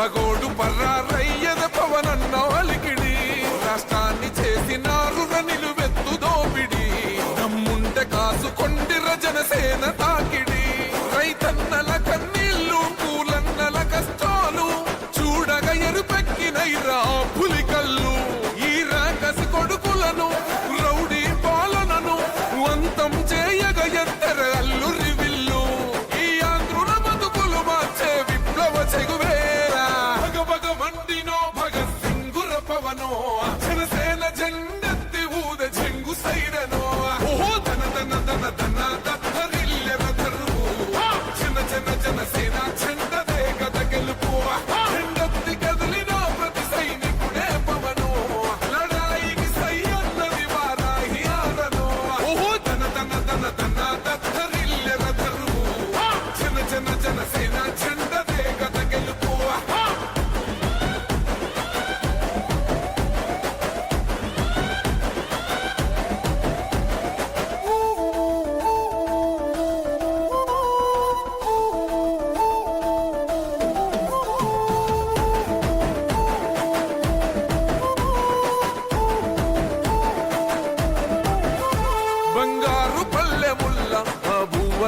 మగోడు పర్రారయ్యద పవనన్న అలికిడి. రాష్ట్రాన్ని చేసినారున నిలువెత్తు దోపిడి. నమ్ముంటే రజన సేన తాకిడి. Manoa.